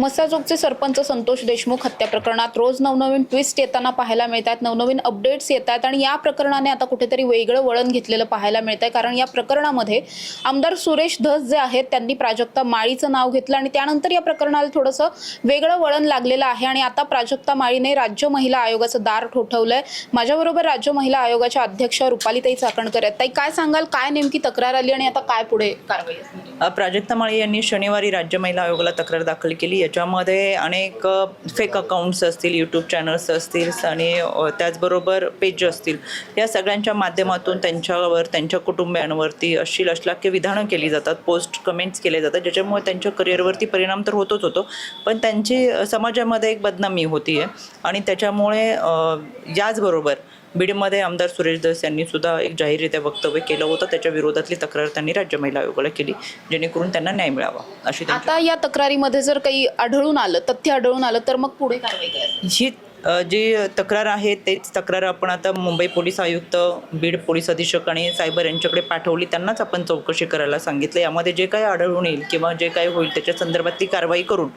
मसाजोगचे सरपंच संतोष देशमुख हत्या प्रकरणात रोज नवनवीन ट्विस्ट येताना पाहायला मिळत आहेत नवनवीन अपडेट्स येत आहेत आणि या प्रकरणाने आता कुठेतरी वेगळं वळण घेतलेलं पाहायला मिळत आहे कारण या प्रकरणामध्ये आमदार सुरेश धस जे आहेत त्यांनी प्राजक्ता माळीचं नाव घेतलं आणि त्यानंतर या प्रकरणाला थोडंसं वेगळं वळण लागलेलं आहे आणि आता प्राजक्ता माळीने राज्य महिला आयोगाचं दार ठोठवलंय. माझ्याबरोबर राज्य महिला आयोगाच्या अध्यक्ष रुपालीताई चाकणकर आहेत. ताई काय सांगाल? काय नेमकी तक्रार आली आणि आता काय पुढे कारवाई प्राजक्ता माळी यांनी शनिवारी राज्य महिला आयोगाला तक्रार दाखल केली. ज्याच्यामध्ये अनेक फेक अकाउंट्स असतील यूट्यूब चॅनल्स असतील आणि त्याचबरोबर पेज असतील. या सगळ्यांच्या माध्यमातून त्यांच्यावर त्यांच्या कुटुंबियांवरती अशी अश्लाघ्य विधानं केली जातात पोस्ट कमेंट्स केले जातात ज्याच्यामुळे त्यांच्या करिअरवरती परिणाम तर होतोच होतो. पण त्यांची समाजामध्ये एक बदनामी होती आहे आणि त्याच्यामुळे याचबरोबर बीडमध्ये आमदार सुरेश दस यांनी सुद्धा एक जाहीररित्या वक्तव्य केलं होतं. त्याच्या विरोधातली तक्रार त्यांनी राज्य महिला आयोगाला केली जेणेकरून त्यांना न्याय मिळावा अशी आता या तक्रारीमध्ये जर काही आढळून आलं तथ्य आढळून आलं तर मग पुढे कारवाई ही जी तक्रार आहे तेच तक्रार आपण आता मुंबई पोलीस आयुक्त बीड पोलीस अधीक्षक आणि सायबर यांच्याकडे पाठवली त्यांनाच आपण चौकशी करायला सांगितलं. यामध्ये जे काही आढळून येईल किंवा जे काही होईल त्याच्या संदर्भातली कारवाई करून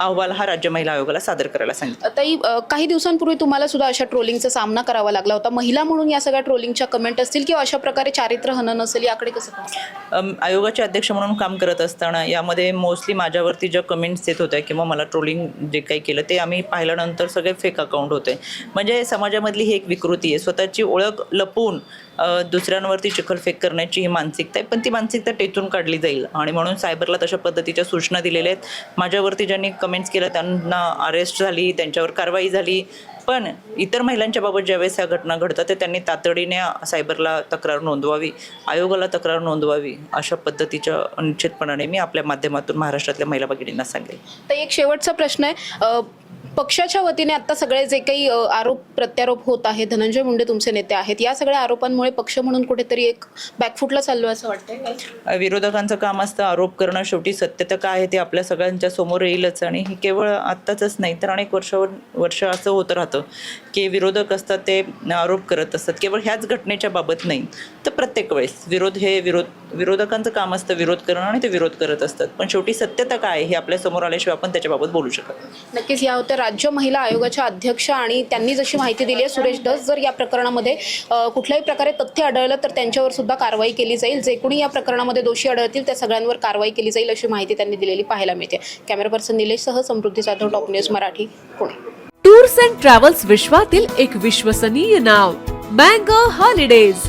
अहवाल हा राज्य महिला आयोगाला सादर करायला सांगितलं. ताई काही दिवसांपूर्वी तुम्हाला सुद्धा अशा ट्रोलिंगचा सामना करावा लागला होता. महिला म्हणून या सगळ्या ट्रोलिंगच्या कमेंट असतील किंवा अशा प्रकारे चारित्र्य हनन असेल याकडे कसं आयोगाचे अध्यक्ष म्हणून काम करत असताना यामध्ये मोस्टली माझ्यावरती ज्या कमेंट्स येत होत्या किंवा मला ट्रोलिंग जे काही केलं ते आम्ही पाहिल्यानंतर सगळे फेक अकाउंट होते. म्हणजे समाजामधली ही एक विकृती आहे. स्वतःची ओळख लपवून दुसऱ्यांवरती चिखलफेक करण्याची ही मानसिकता आहे. पण ती मानसिकता टेचून काढली जाईल. आणि म्हणून सायबरला तशा पद्धतीच्या सूचना दिलेल्या आहेत. माझ्यावरती ज्यांनी कमेंट्स केल्या त्यांना अरेस्ट झाली त्यांच्यावर कारवाई झाली. पण इतर महिलांच्या बाबत ज्यावेळेस ह्या घटना घडतात ते त्यांनी तातडीने सायबरला तक्रार नोंदवावी आयोगाला तक्रार नोंदवावी अशा पद्धतीच्या निश्चितपणाने मी आपल्या माध्यमातून महाराष्ट्रातल्या महिला भगिनींना सांगेल. तर एक शेवटचा प्रश्न आहे. पक्षाच्या वतीने आता सगळे जे काही आरोप प्रत्यारोप होत आहे धनंजय मुंडे तुमचे नेते आहेत या सगळ्या आरोपांमुळे पक्ष म्हणून कुठेतरी एक बॅकफुटला चाललो असं वाटतंय विरोधकांचं काम असतं आरोप करणं शेवटी सत्यता काय आहे ते आपल्या सगळ्यांच्या समोर येईलच. आणि हे केवळ आत्ताच नाही तर अनेक वर्ष वर्ष असं होत राहतं की विरोधक असतात ते आरोप करत असतात. केवळ ह्याच घटनेच्या बाबत नाही तर प्रत्येक वेळेस विरोध हे विरोध विरोधकांचं काम असतं विरोध करणं आणि ते विरोध करत असतात. पण शेवटी सत्यता काय हे आपल्यासमोर आल्याशिवाय आपण त्याच्याबाबत बोलू शकत. नक्कीच या होत्या राज्य महिला आयोगाच्या अध्यक्ष आणि त्यांनी जशी माहिती दिली आहे सुरेश धस जर या प्रकरणामध्ये कुठल्याही प्रकारे तथ्य आढळलं तर त्यांच्यावर सुद्धा कारवाई केली जाईल. जे कोणी या प्रकरणामध्ये दोषी आढळतील त्या सगळ्यांवर कारवाई केली जाईल अशी माहिती त्यांनी दिलेली पाहायला मिळते. Camera person निलेशसह Samruddhi Jadhav top news Marathi Pune. Tours and travels विश्वातील एक विश्वसनीय नाव मँगो हॉलिडेज.